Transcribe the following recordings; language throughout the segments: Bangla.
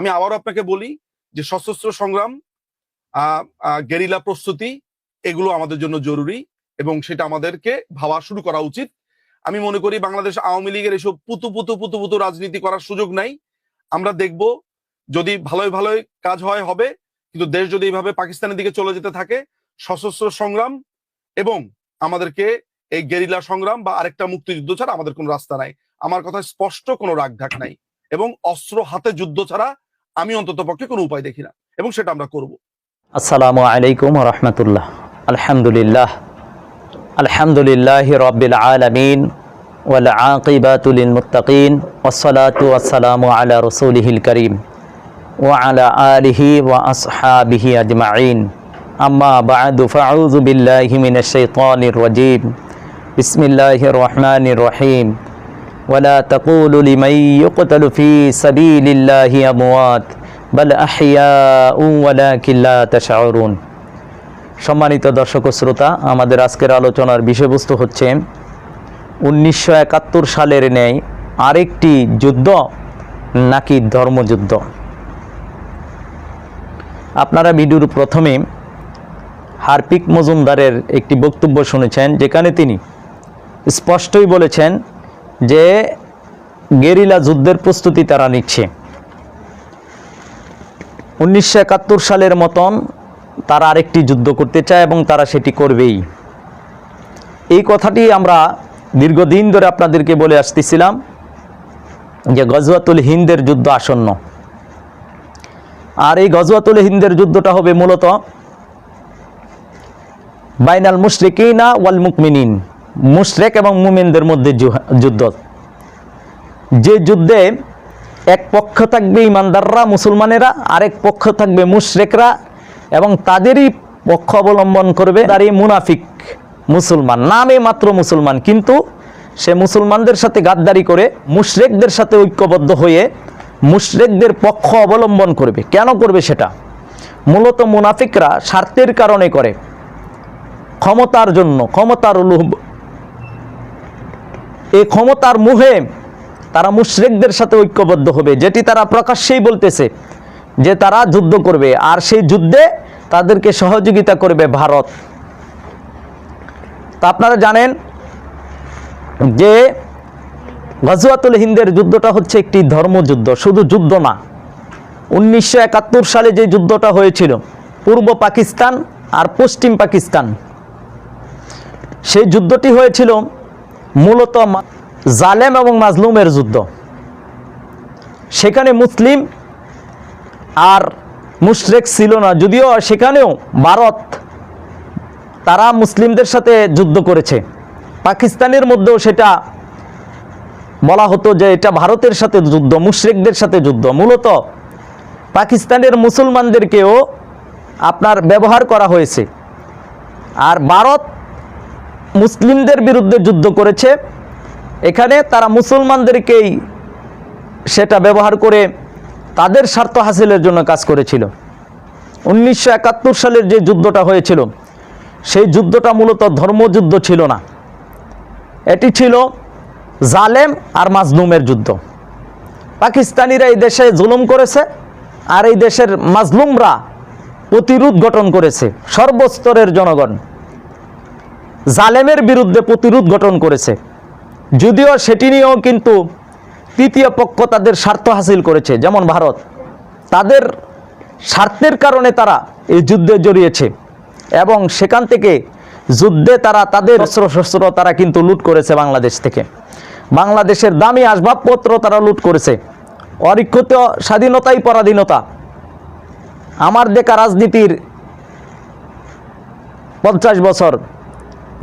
আমি আবারও আপনাকে বলি যে সশস্ত্র সংগ্রাম গেরিলা প্রস্তুতি, এগুলো আমাদের জন্য জরুরি এবং সেটা আমাদেরকে ভাবা শুরু করা উচিত। আমি মনে করি বাংলাদেশ আওয়ামী লীগের এসব পুতু পুতু পুতু পুতু রাজনীতি করার সুযোগ নাই। আমরা দেখব যদি ভালোই ভালোই কাজ হয়, হবে। কিন্তু দেশ যদি এইভাবে পাকিস্তানের দিকে চলে যেতে থাকে, সশস্ত্র সংগ্রাম এবং আমাদেরকে এই গেরিলা সংগ্রাম বা আরেকটা মুক্তিযুদ্ধ ছাড়া আমাদের কোনো রাস্তা নাই। আমার কথা স্পষ্ট কোনো রাগ ঢাক নাই এবং অস্ত্র হাতে যুদ্ধ ছাড়া আমি অন্তত পক্ষে কোনো উপায় দেখি না এবং সেটা আমরা করব আসসালামু আলাইকুম রহমতুল্লাহ আলহামদুলিল্লাহ আলহামদুলিল্লাহ রব্বিল আলমিন ওয়াল আকিবাতুল মুত্তাকিন ওসলাতু আসসালামু আলা রসুলিহিল করিম وعلى آله وأصحابه أجمعين أما بعد فأعوذ بالله من الشيطان الرجيم بسم الله الرحمن الرحيم ولا تقولوا لمن يقتل في سبيل الله أموات بل أحياء ولكن لا تشعرون সম্মানিত দর্শক ও শ্রোতা আমাদের আজকের আলোচনার বিষয়বস্তু হচ্ছে উনিশশো একাত্তর সালের ন্যায় আরেকটি যুদ্ধ নাকি ধর্মযুদ্ধ আপনারা ভিডিওর প্রথমে হারপিক মজুমদারের একটি বক্তব্য শুনেছেন যেখানে তিনি স্পষ্টই বলেছেন যে গেরিলা যুদ্ধের প্রস্তুতি তারা নিচ্ছে। উনিশশো একাত্তর সালের মতন তারা আরেকটি যুদ্ধ করতে চায় এবং তারা সেটি করবেই। এই কথাটি আমরা দীর্ঘদিন ধরে আপনাদেরকে বলে আসতেছিলাম যে গজওয়াতুল হিন্দের যুদ্ধ আসন্ন। আর এই গজওয়াতুল হিন্দের যুদ্ধটা হবে মূলত বাইনাল মুশরিকিনা ওয়াল মুকমিনিন। মুশরেক এবং মুমিনদের মধ্যে যুদ্ধ। যে যুদ্ধে এক পক্ষ থাকবে ইমানদাররা, মুসলমানেরা, আরেক পক্ষ থাকবে মুশরেকরা এবং তাদেরই পক্ষ অবলম্বন করবে তার মুনাফিক মুসলমান। নামে মাত্র মুসলমান, কিন্তু সে মুসলমানদের সাথে গাদ্দারি করে মুশরেকদের সাথে ঐক্যবদ্ধ হয়ে মুশরেকদের পক্ষ অবলম্বন করবে। কেন করবে সেটা? মূলত মুনাফিকরা স্বার্থের কারণে করে। ক্ষমতার জন্য, ক্ষমতার লোভ এই ক্ষমতার মুহে তারা মুশরিকদের সাথে ঐক্যবদ্ধ হবে, যেটি তারা প্রকাশ্যেই বলতেছে যে তারা যুদ্ধ করবে, আর সেই যুদ্ধে তাদেরকে সহযোগিতা করবে ভারত। তা আপনারা জানেন যে গজওয়াতুল হিন্দের যুদ্ধটা হচ্ছে একটি ধর্মযুদ্ধ, শুধু যুদ্ধ না। উনিশশো একাত্তর সালে যে যুদ্ধটা হয়েছিল, পূর্ব পাকিস্তান আর পশ্চিম পাকিস্তান, সেই যুদ্ধটি হয়েছিল মূলত জালেম এবং মাজলুমের যুদ্ধ। সেখানে মুসলিম আর মুশরেক ছিল না, যদিও সেখানেও ভারত তারা মুসলিমদের সাথে যুদ্ধ করেছে। পাকিস্তানের মধ্যেও সেটা বলা হতো যে এটা ভারতের সাথে যুদ্ধ, মুশরেকদের সাথে যুদ্ধ। মূলত পাকিস্তানের মুসলমানদেরকেও আপনার ব্যবহার করা হয়েছে। আর ভারত মুসলিমদের বিরুদ্ধে যুদ্ধ করেছে। এখানে তারা মুসলমানদেরকেই সেটা ব্যবহার করে তাদের স্বার্থ হাসিলের জন্য কাজ করেছিল। উনিশশো একাত্তর সালের যে যুদ্ধটা হয়েছিল, সেই যুদ্ধটা মূলত ধর্মযুদ্ধ ছিল না। এটি ছিল জালেম আর মাজলুমের যুদ্ধ। পাকিস্তানিরা এই দেশে জুলুম করেছে আর এই দেশের মাজলুমরা প্রতিরোধ গঠন করেছে, সর্বস্তরের জনগণ। জালেমের বিরুদ্ধে প্রতিরোধ গঠন করেছে। যদিও সেটি নিয়েও কিন্তু তৃতীয় পক্ষ তাদের স্বার্থ হাসিল করেছে, যেমন ভারত। তাদের স্বার্থের কারণে তারা এই যুদ্ধে জড়িয়েছে এবং সেখান থেকে যুদ্ধে তারা তাদের অস্ত্র শস্ত্র তারা কিন্তু লুট করেছে বাংলাদেশ থেকে। বাংলাদেশের দামি আসবাবপত্র তারা লুট করেছে। অরিক্ষিত স্বাধীনতাই পরাধীনতা। আমার দেখা রাজনীতির পঞ্চাশ বছর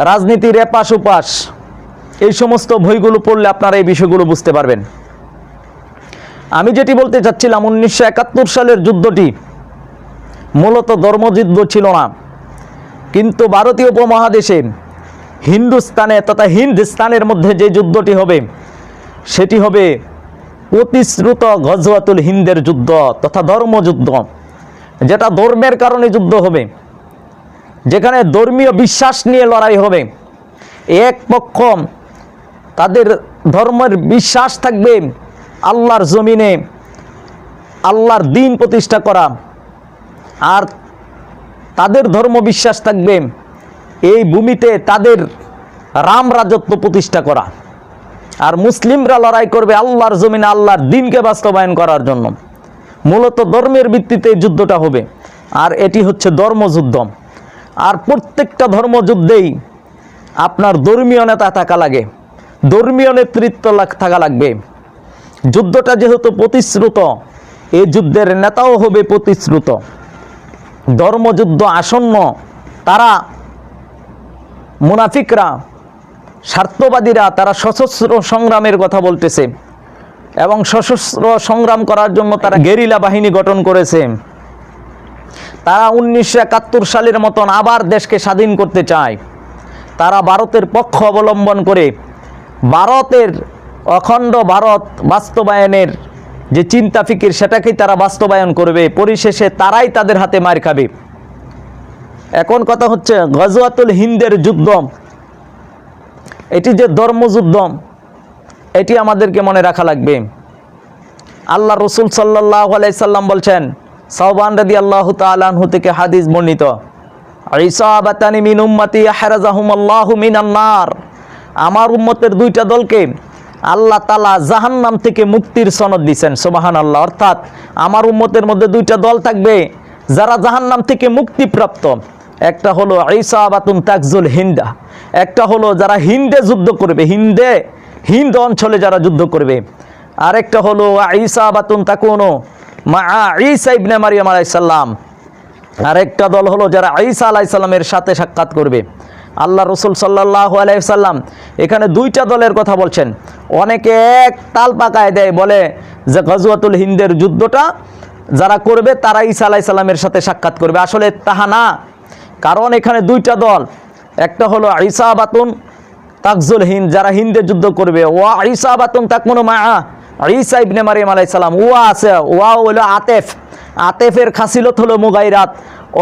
রাজনীতির এপাশ উপাস এই সমস্ত বইগুলো পড়লে আপনারা এই বিষয়গুলো বুঝতে পারবেন। আমি যেটি বলতে চাচ্ছিলাম, উনিশশো একাত্তর সালের যুদ্ধটি মূলত ধর্মযুদ্ধ ছিল না। কিন্তু ভারতীয় উপমহাদেশে হিন্দুস্তানে তথা হিন্দুস্তানের মধ্যে যে যুদ্ধটি হবে, সেটি হবে প্রতিশ্রুত গজওয়াতুল হিন্দের যুদ্ধ তথা ধর্মযুদ্ধ, যেটা ধর্মের কারণে যুদ্ধ হবে। যেখানে ধর্মীয় বিশ্বাস নিয়ে লড়াই হবে। এক পক্ষ তাদের ধর্মের বিশ্বাস থাকবে আল্লাহর জমিনে, আল্লাহর দিন প্রতিষ্ঠা করা। আর তাদের ধর্ম বিশ্বাস থাকবে এই ভূমিতে তাদের রাম রাজত্ব প্রতিষ্ঠা করা। আর মুসলিমরা লড়াই করবে আল্লাহর জমিনে আল্লাহর দিনকে বাস্তবায়ন করার জন্য। মূলত ধর্মের ভিত্তিতে যুদ্ধটা হবে। আর এটি হচ্ছে ধর্মযুদ্ধ। আর প্রত্যেকটা ধর্মযুদ্ধেই আপনার ধর্মীয় নেতা থাকা লাগে, ধর্মীয় নেতৃত্ব থাকা লাগবে। যুদ্ধটা যেহেতু প্রতিশ্রুত এই যুদ্ধের নেতাও হবে প্রতিশ্রুত। ধর্মযুদ্ধ আসন্ন, তারা মুনাফিকরা, স্বার্থবাদীরা, তারা সশস্ত্র সংগ্রামের কথা বলতেছে এবং সশস্ত্র সংগ্রাম করার জন্য তারা গেরিলা বাহিনী গঠন করেছে। তারা উনিশশো একাত্তর সালের মতন আবার দেশকে স্বাধীন করতে চায়। তারা ভারতের পক্ষ অবলম্বন করে ভারতের অখণ্ড ভারত বাস্তবায়নের যে চিন্তা ফিকির, সেটাকেই তারা বাস্তবায়ন করবে। পরিশেষে তারাই তাদের হাতে মার খাবে। এখন কথা হচ্ছে গজওয়াতুল হিন্দের যুদ্ধ। এটি যে ধর্মযুদ্ধ এটি আমাদেরকে মনে রাখা লাগবে। আল্লাহ রসুল সাল্লাহ আলাইসাল্লাম বলছেন সাহবান রদি আল্লাহ তালাহু থেকে হাদিস বর্ণিত, ইসাবাতানি মিন উম্মতি হারাজাহুম আল্লাহু মিনান্নার আমার উম্মতের দুইটা দলকে আল্লাহ তালা জাহান্নাম থেকে মুক্তির সনদ দিছেন সোবাহান আল্লাহ অর্থাৎ আমার উম্মতের মধ্যে দুইটা দল থাকবে যারা জাহান্নাম থেকে মুক্তিপ্রাপ্ত। একটা হলো ঈসাবাতুন তাকজুল হিন্দা, একটা হলো যারা হিন্দে যুদ্ধ করবে, হিন্দে, হিন্দ অঞ্চলে যারা যুদ্ধ করবে। আরেকটা হলো ঈসাবাতুন তাকুনো মা ইবনে মারিয়াম আলাইসাল্লাম আরেকটা দল হলো যারা ঈসা আলাইসাল্লামের সাথে সাক্ষাৎ করবে। আল্লাহ রসুল সাল্লাহ আলাইসাল্লাম এখানে দুইটা দলের কথা বলছেন। অনেকে এক তাল পাকায় দেয়, বলে যে গজওয়াতুল হিন্দের যুদ্ধটা যারা করবে তারা ঈসা আলাইসাল্লামের সাথে সাক্ষাৎ করবে। আসলে তাহা না। কারণ এখানে দুইটা দল, একটা হলো ঈসা বাতুন তাকজুল হিন্দ, যারা হিন্দে যুদ্ধ করবে। ওয়া ঈসা বাতুন তাকমুন মা ঈসা ইবনে মারিয়াম আলাইহিস সালাম ওয়া আছে ওয়া হলো আতেফ। আতেফের খাসিলত হলো মুগাইরাত।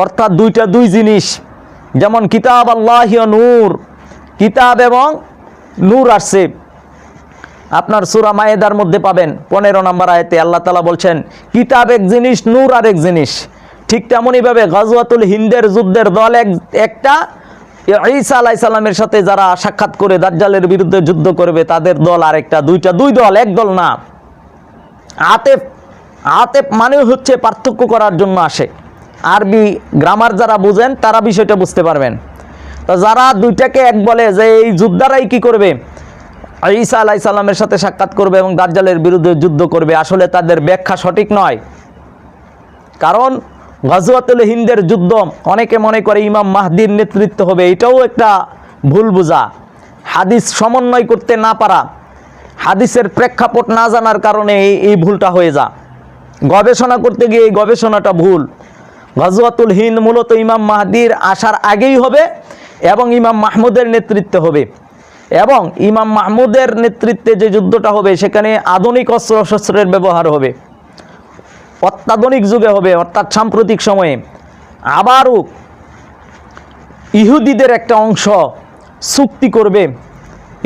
অর্থাৎ দুইটা দুই জিনিস। যেমন কিতাব আল্লাহ নূর। কিতাব এবং নূর আসছে। আপনার সুরা মায়েদার মধ্যে পাবেন। পনেরো নম্বর আয়তে আল্লাহ তালা বলছেন, কিতাব এক জিনিস, নূর আর এক জিনিস। ঠিক তেমনইভাবে গজওয়াতুল হিন্দের যুদ্ধের দল এক, একটা ঈসা আলাই সাল্লামের সাথে যারা সাক্ষাৎ করে দাজ্জালের বিরুদ্ধে যুদ্ধ করবে, তাদের দল আরেকটা, দুইটা, দুই দল, এক দল না। আতেফ আতেফ মানে হচ্ছে পার্থক্য করার জন্য আসে। আরবি গ্রামার যারা বুঝেন, তারা বিষয়টা বুঝতে পারবেন। তো যারা দুইটাকে এক বলে যে এই যোদ্ধারাই কি করবে, ঈসা আলাই সাল্লামের সাথে সাক্ষাৎ করবে এবং দাজ্জালের বিরুদ্ধে যুদ্ধ করবে, আসলে তাদের ব্যাখ্যা সঠিক নয়। কারণ গজওয়াতুল হিন্দের যুদ্ধ অনেকে মনে করে ইমাম মাহদির নেতৃত্ব হবে, এটাও একটা ভুল বোঝা। হাদিস সমন্বয় করতে না পারা, হাদিসের প্রেক্ষাপট না জানার কারণে এই এই ভুলটা হয়ে যা গবেষণা করতে গিয়ে এই গবেষণাটা ভুল। গজওয়াতুল হিন্দ মূলত ইমাম মাহদির আসার আগেই হবে এবং ইমাম মাহমুদের নেতৃত্বে হবে। এবং ইমাম মাহমুদের নেতৃত্বে যে যুদ্ধটা হবে, সেখানে আধুনিক অস্ত্র শস্ত্রের ব্যবহার হবে। অত্যাধুনিক যুগে হবে, অর্থাৎ সাম্প্রতিক সময়ে। আবারও ইহুদিদের একটা অংশ চুক্তি করবে।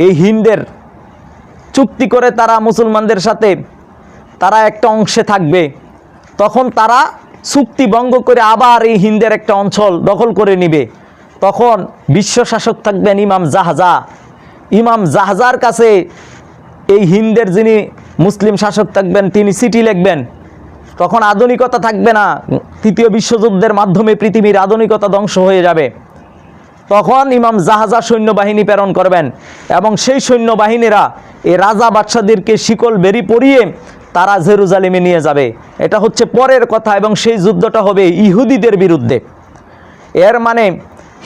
এই হিন্দের চুক্তি করে তারা মুসলমানদের সাথে তারা একটা অংশে থাকবে। তখন তারা চুক্তি ভঙ্গ করে আবার এই হিন্দের একটা অঞ্চল দখল করে নিবে। তখন বিশ্ব শাসক থাকবেন ইমাম জাহাজা। ইমাম জাহাজার কাছে এই হিন্দের যিনি মুসলিম শাসক থাকবেন, তিনি চিঠি লিখবেন। তখন আধুনিকতা থাকবে না। তৃতীয় বিশ্বযুদ্ধের মাধ্যমে পৃথিবীর আধুনিকতা ধ্বংস হয়ে যাবে। তখন ইমাম জাহাজা সৈন্যবাহিনী প্রেরণ করবেন এবং সেই সৈন্যবাহিনীরা এই রাজা বাদশাদেরকে শিকল বেরি পরিয়ে তারা জেরুজালেমে নিয়ে যাবে। এটা হচ্ছে পরের কথা এবং সেই যুদ্ধটা হবে ইহুদিদের বিরুদ্ধে। এর মানে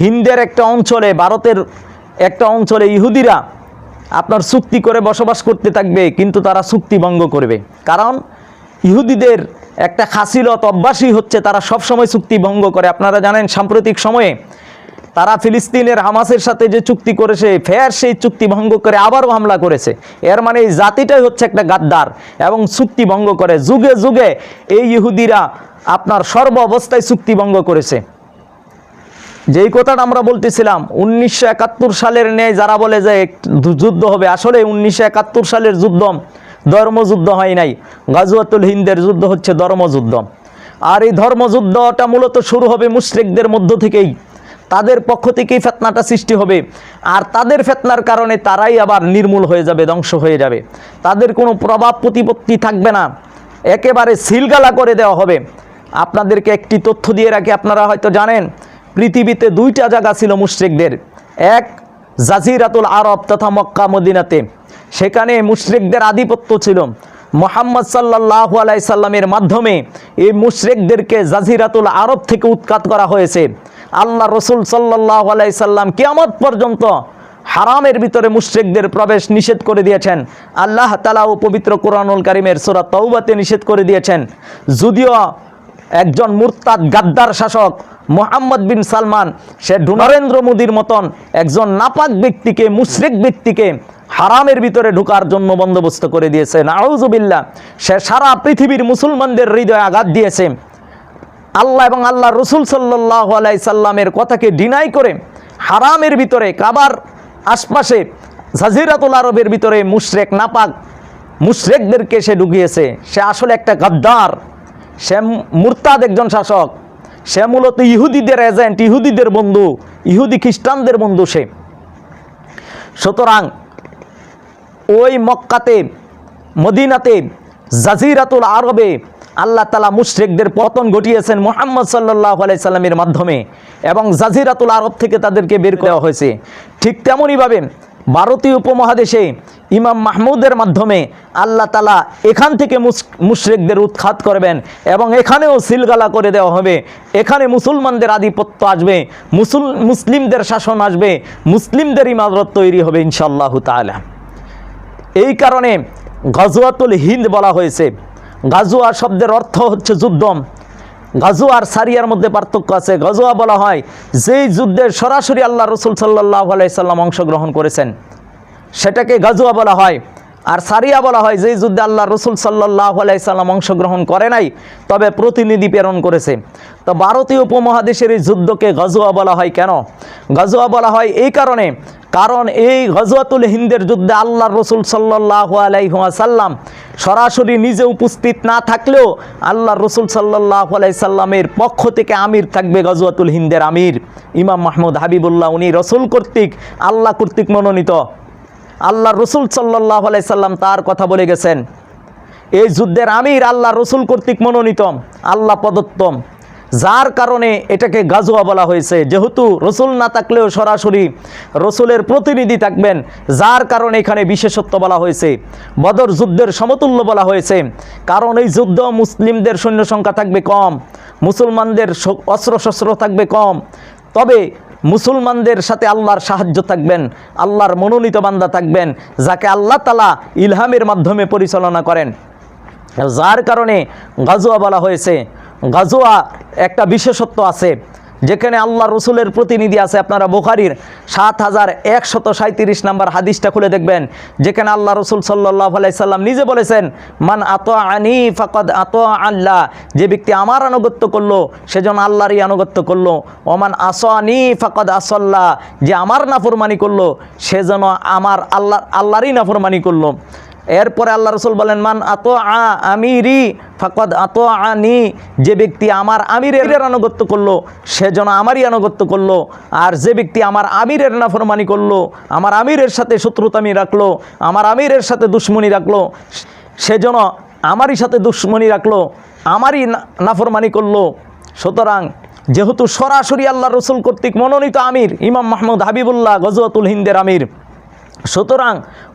হিন্দের একটা অঞ্চলে, ভারতের একটা অঞ্চলে ইহুদিরা আপনার চুক্তি করে বসবাস করতে থাকবে, কিন্তু তারা চুক্তি ভঙ্গ করবে। কারণ ইহুদিদের একটা খাসিলত অভ্যাসই হচ্ছে তারা সবসময় চুক্তি ভঙ্গ করে। আপনারা জানেন, সাম্প্রতিক সময়ে তারা ফিলিস্তিনের হামাসের সাথে যে চুক্তি করেছে, ফের সেই চুক্তি ভঙ্গ করে আবারও হামলা করেছে। এর মানে এই জাতিটাই হচ্ছে একটা গাদ্দার এবং চুক্তি ভঙ্গ করে। যুগে যুগে এই ইহুদিরা আপনার সর্ব অবস্থায় চুক্তি ভঙ্গ করেছে। যেই কথাটা আমরা বলতেছিলাম, উনিশশো একাত্তর সালের ন্যায় যারা বলে যে যুদ্ধ হবে, আসলে উনিশশো একাত্তর সালের যুদ্ধ ধর্মযুদ্ধ হয় নাই। গাজুয়াতুল হিন্দের যুদ্ধ হচ্ছে ধর্মযুদ্ধ। আর এই ধর্মযুদ্ধটা মূলত শুরু হবে মুশরিকদের মধ্য থেকেই। তাদের পক্ষ থেকেই ফেতনাটা সৃষ্টি হবে। আর তাদের ফেতনার কারণে তারাই আবার নির্মূল হয়ে যাবে, ধ্বংস হয়ে যাবে। তাদের কোনো প্রভাব প্রতিপত্তি থাকবে না। একেবারে সিলগালা করে দেওয়া হবে। আপনাদেরকে একটি তথ্য দিয়ে রাখি, আপনারা হয়তো জানেন, পৃথিবীতে দুইটা জায়গা ছিল মুশরিকদের। এক জাজিরাতুল আরব তথা মক্কা মদিনাতে। সেখানে মুশরিকদের আধিপত্য ছিল। মোহাম্মদ সাল্লাহ আলাইসাল্লামের মাধ্যমে এই মুশরিকদেরকে জাজিরাতুল আরব থেকে উৎখাত করা হয়েছে। আল্লাহ রসুল সাল্লাহ আলাইসাল্লাম কিয়ামত পর্যন্ত হারামের ভিতরে মুশরিকদের প্রবেশ নিষেধ করে দিয়েছেন। আল্লাহ তালা ও পবিত্র কোরআনুল কারিমের সুরা তৌবাতে নিষেধ করে দিয়েছেন। যদিও একজন মুরতাদ গাদ্দার শাসক মোহাম্মদ বিন সালমান, সে নরেন্দ্র মোদীর মতন একজন নাপাক ব্যক্তিকে, মুশরিক ব্যক্তিকে হারামের ভিতরে ঢোকার জন্য বন্দোবস্ত করে দিয়েছে। নাউজুবিল্লাহ, সে সারা পৃথিবীর মুসলমানদের হৃদয়ে আঘাত দিয়েছে। আল্লাহ এবং আল্লাহ রসুল সাল্লাহ আলাই সাল্লামের কথাকে ডিনাই করে হারামের ভিতরে কাবার আশপাশে জাজিরাতুল আরবের ভিতরে মুশরেক নাপাক মুশরেকদেরকে সে ঢুকিয়েছে। সে আসলে একটা গাদ্দার। সে মুরতাদ একজন শাসক। সে মূলত ইহুদিদের এজেন্ট ইহুদিদের বন্ধু, ইহুদি খ্রিস্টানদের বন্ধু সে। সুতরাং ওই মক্কাতে, মদিনাতে, জাজিরাতুল আরবে আল্লাহ তালা মুশরিকদের পতন ঘটিয়েছেন মোহাম্মদ সাল্লাহ আলাইসাল্লামের মাধ্যমে এবং জাজিরাতুল আরব থেকে তাদেরকে বের করা হয়েছে। ঠিক তেমনইভাবে ভারতীয় উপমহাদেশে ইমাম মাহমুদের মাধ্যমে আল্লাহ তালা এখান থেকে মুশরিকদের উৎখাত করবেন এবং এখানেও সিলগালা করে দেওয়া হবে। এখানে মুসলমানদের আধিপত্য আসবে, মুসল, মুসলিমদের শাসন আসবে, মুসলিমদের ইমারত তৈরি হবে ইনশাল্লাহ তাআলা। এই কারণে গাজুয়াতুল হিন্দ বলা হয়েছে। গাজুয়া শব্দের অর্থ হচ্ছে যুদ্ধ গাজুয়া আর সারিয়ার মধ্যে পার্থক্য আছে। গাজুয়া বলা হয়, যেই যুদ্ধে সরাসরি আল্লাহ রসুল সাল্লাহ আলাইসাল্লাম অংশগ্রহণ করেছেন, সেটাকে গাজুয়া বলা হয়। আর সারিয়া বলা হয়, যেই যুদ্ধে আল্লাহ রসুল সাল্লাহ আলাইসাল্লাম অংশগ্রহণ করে নাই, তবে প্রতিনিধি প্রেরণ করেছে। তো ভারতীয় উপমহাদেশের এই যুদ্ধকে গাজুয়া বলা হয় কেন? গাজুয়া বলা হয়, এই কারণে কারণ এই গজওয়াতুল হিন্দের যুদ্ধে আল্লাহ রসুল সাল্লাহ আলাইসাল্লাম সরাসরি নিজে উপস্থিত না থাকলেও আল্লাহ রসুল সাল্লাহ আলাইসাল্লামের পক্ষ থেকে আমির থাকবে গজওয়াতুল হিন্দের আমির। ইমাম মাহমুদ হাবিবুল্লাহ, উনি রসুল কর্তৃক, আল্লাহ কর্তৃক মনোনীত। আল্লাহ রসুল সাল্লাহ আলাইসাল্লাম তার কথা বলে গেছেন, এই যুদ্ধের আমির আল্লাহ রসুল কর্তৃক মনোনীতম, আল্লাহ প্রদত্তম। যার কারণে এটাকে গাজুয়া বলা হয়েছে। যেহেতু রসুল না থাকলেও সরাসরি রসুলের প্রতিনিধি থাকবেন, যার কারণে এখানে বিশেষত্ব বলা হয়েছে। বদর যুদ্ধের সমতুল্য বলা হয়েছে। কারণ এই যুদ্ধ মুসলিমদের সৈন্য সংখ্যা থাকবে কম, মুসলমানদের অস্ত্রশস্ত্র থাকবে কম। তবে মুসলমানদের সাথে আল্লাহর সাহায্য থাকবেন, আল্লাহর মনোনীত বান্দা থাকবেন, যাকে আল্লাহ তালা ইলহামের মাধ্যমে পরিচালনা করেন। যার কারণে গাজুয়া বলা হয়েছে। গাজুয়া একটা বিশেষত্ব আছে, যেখানে আল্লাহ রসুলের প্রতিনিধি আছে আপনারা বুখারির সাত হাজার একশত সাঁত্রিশ নাম্বার হাদিসটা খুলে দেখবেন, যেখানে আল্লাহ রসুল সাল্লাহ আলাইসাল্লাম নিজে বলেছেন, মান আত আনি ফাকদ আত আল্লাহ যে ব্যক্তি আমার আনুগত্য করল সেজন আল্লাহরই আনুগত্য করল, ওমান আস আনি ফাকদ আসল্লাহ যে আমার নাফরমানি করল, সেজন্য আমার আল্লাহ আল্লাহরই নাফরমানি করল। এরপরে আল্লাহ রসুল বলেন, মান আত আ আমিরি, ফাকদ আত আনি যে ব্যক্তি আমার আমিরের আনুগত্য করল, সে যেন আমারই আনুগত্য করল। আর যে ব্যক্তি আমার আমিরের নাফরমানি করল, আমার আমিরের সাথে শত্রুতামি রাখল, আমার আমিরের সাথে দুশ্মনী রাখল, সে যেন আমারই সাথে দুশ্মনী রাখল, আমারই নাফরমানি করল। সুতরাং যেহেতু সরাসরি আল্লাহ রসুল কর্তৃক মনোনীত আমির, ইমাম মাহমুদ হাবিবুল্লাহ গজওয়াতুল হিন্দের আমির সুতরাং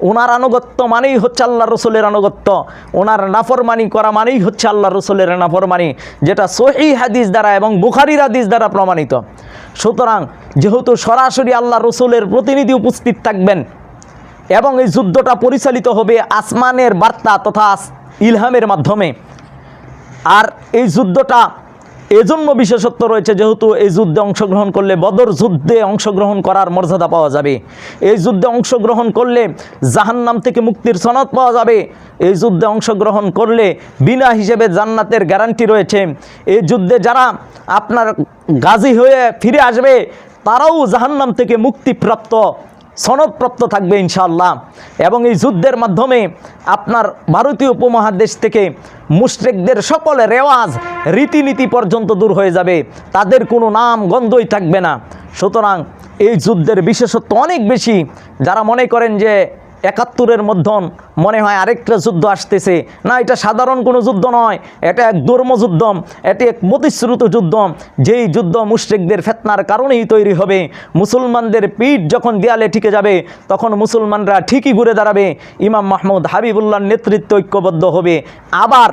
ওনার আনুগত্য মানেই হচ্ছে আল্লাহ রসুলের আনুগত্য। ওনার নাফরমানি করা মানেই হচ্ছে আল্লাহ রসুলের নাফরমানি, যেটা সহি হাদিস দ্বারা এবং বুখারির হাদিস দ্বারা প্রমাণিত। সুতরাং যেহেতু সরাসরি আল্লাহ রসুলের প্রতিনিধি উপস্থিত থাকবেন এবং এই যুদ্ধটা পরিচালিত হবে আসমানের বার্তা তথা ইলহামের মাধ্যমে, আর এই যুদ্ধটা এজন্য বিশেষত্ব রয়েছে যেহেতু এই যুদ্ধে অংশগ্রহণ করলে বদর যুদ্ধে অংশগ্রহণ করার মর্যাদা পাওয়া যাবে। এই যুদ্ধে অংশগ্রহণ করলে জাহান্নাম থেকে মুক্তির সনদ পাওয়া যাবে। এই যুদ্ধে অংশগ্রহণ করলে বিনা হিসেবে জান্নাতের গ্যারান্টি রয়েছে। এই যুদ্ধে যারা আপনার গাজী হয়ে ফিরে আসবে, তারাও জাহান্নাম থেকে মুক্তিপ্রাপ্ত। সনদপ্রাপ্ত থাকবে ইনশাআল্লাহ। এবং এই যুদ্ধের মাধ্যমে আপনার ভারতীয় উপমহাদেশ থেকে মুশরেকদের সকল রেওয়াজ, রীতিনীতি পর্যন্ত দূর হয়ে যাবে। তাদের কোনো নাম গন্ধই থাকবে না। সুতরাং এই যুদ্ধের বিশেষত্ব অনেক বেশি। যারা মনে করেন যে একাত্তরের মধ্যন মনে হয় আরেকটা যুদ্ধ আসতেছে। না, এটা সাধারণ কোনো যুদ্ধ নয়, এটা এক ধর্মযুদ্ধম এটি এক প্রতিশ্রুত যুদ্ধ যেই যুদ্ধ মুশ্রিকদের ফেতনার কারণেই তৈরি হবে। মুসলমানদের পিঠ যখন দেয়ালে ঠিকে যাবে, তখন মুসলমানরা ঠিকই ঘুরে দাঁড়াবে। ইমাম মাহমুদ হাবিবুল্লাহর নেতৃত্ব ঐক্যবদ্ধ হবে। আবার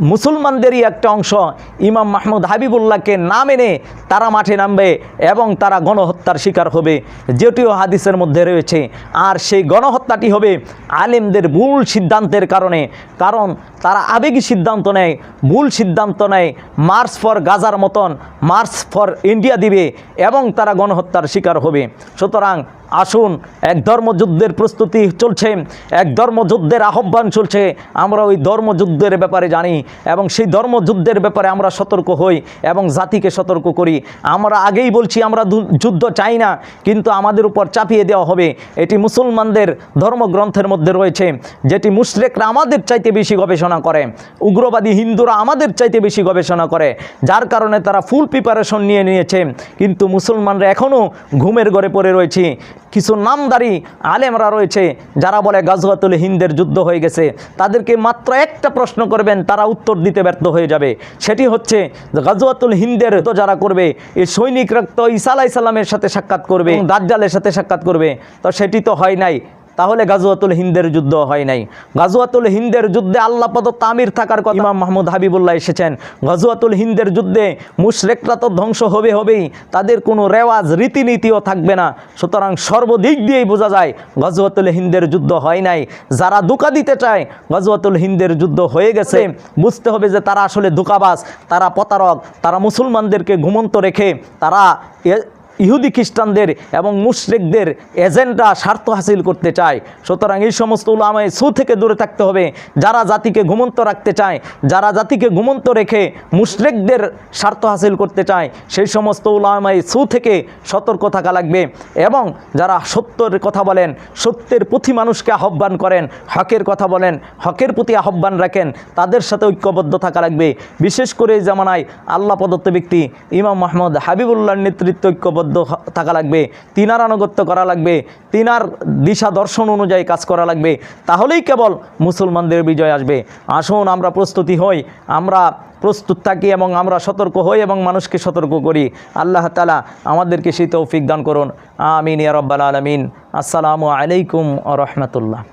মুসলমানদেরই একটা অংশ ইমাম মাহমুদ হাবিবুল্লাহকে না মেনে তারা মাঠে নামবে এবং তারা গণহত্যার শিকার হবে। যেটিও হাদিসের মধ্যে রয়েছে। আর সেই গণহত্যাটি হবে আলেমদের ভুল সিদ্ধান্তের কারণে। কারণ তারা আবেগী সিদ্ধান্ত নেয়, ভুল সিদ্ধান্ত নেয়, মার্চ ফর গাজার মতন, মার্চ ফর ইন্ডিয়া দিবে এবং তারা গণহত্যার শিকার হবে। সুতরাং আসুন, এক ধর্মযুদ্ধের প্রস্তুতি চলছে, এক ধর্মযুদ্ধের আহ্বান চলছে। আমরা ওই ধর্মযুদ্ধের ব্যাপারে জানি এবং সেই ধর্মযুদ্ধের ব্যাপারে আমরা সতর্ক হই এবং জাতিকে সতর্ক করি। আমরা আগেই বলছি, আমরা যুদ্ধ চাই না, কিন্তু আমাদের উপর চাপিয়ে দেওয়া হবে। এটি মুসলমানদের ধর্মগ্রন্থের মধ্যে রয়েছে, যেটি মুশরেকরা আমাদের চাইতে বেশি গবেষণা করে। উগ্রবাদী হিন্দুরা আমাদের চাইতে বেশি গবেষণা করে, যার কারণে তারা ফুল প্রিপারেশন নিয়ে নিয়েছে। কিন্তু মুসলমানরা এখনও ঘুমের ঘরে পড়ে রয়েছে। কিছু নামদারি আলেমরা রয়েছে, যারা বলে গাজওয়াতুল হিন্দের যুদ্ধ হয়ে গেছে। তাদেরকে মাত্র একটা প্রশ্ন করবেন, তারা উত্তর দিতে ব্যর্থ হয়ে যাবে। সেটি হচ্ছে, গাজওয়াতুল হিন্দের তো যারা করবে, এই সৈনিকরা তো ইসা আলাহিসাল্লামের সাথে সাক্ষাৎ করবে দাজ্জালের সাথে সাক্ষাৎ করবে। তো সেটি তো হয় নাই। তাহলে গাজওয়াতুল হিন্দের যুদ্ধ হয় নাই। গাজওয়াতুল হিন্দের যুদ্ধে আল্লাহ পদ তামির থাকার কথা ইমাম মাহমুদ হাবিবুল্লাহ এসেছেন। গাজওয়াতুল হিন্দের যুদ্ধে মুশরেকরা তো ধ্বংস হবে হবেই, তাদের কোনো রেওয়াজ, রীতিনীতিও থাকবে না। সুতরাং সর্বদিক দিয়েই বোঝা যায়, গজওয়াতুল হিন্দের যুদ্ধ হয় নাই। যারা ধোকা দিতে চায়, গজওয়াতুল হিন্দের যুদ্ধ হয়ে গেছে। বুঝতে হবে যে তারা আসলে ধোকাবাজ, তারা প্রতারক, তারা মুসলমানদেরকে ঘুমন্ত রেখে তারা ইহুদি খ্রিস্টানদের এবং মুশরিকদের এজেন্ডা স্বার্থ হাসিল করতে চায়। সুতরাং এই সমস্ত উলামায় সু থেকে দূরে থাকতে হবে। যারা জাতিকে ঘুমন্ত রাখতে চায়, যারা জাতিকে ঘুমন্ত রেখে মুশরিকদের স্বার্থ হাসিল করতে চায়, সেই সমস্ত উলামায় সু থেকে সতর্ক থাকা লাগবে এবং যারা সত্যের কথা বলেন, সত্যের প্রতি মানুষকে আহ্বান করেন, হকের কথা বলেন, হকের প্রতি আহ্বান রাখেন, তাদের সাথে ঐক্যবদ্ধ থাকা লাগবে। বিশেষ করে এই জামানায় আল্লাহ প্রদত্ত ব্যক্তি ইমাম মাহমুদ হাবিবুল্লাহর নেতৃত্ব ঐক্যবদ্ধ হ- থাকা লাগবে, তিনার আনুগত্য করা লাগবে, তিনার দিশা দর্শন অনুযায়ী কাজ করা লাগবে, তাহলেই কেবল মুসলমানদের বিজয় আসবে। আসুন, আমরা প্রস্তুতি হই, আমরা প্রস্তুত থাকি এবং আমরা সতর্ক হই এবং মানুষকে সতর্ক করি। আল্লাহ তালা আমাদেরকে সেই তৌফিক দান করুন। আমিন ইয়া রব্বাল আলমিন। আসসালামু আলাইকুম রহমতুল্লাহ।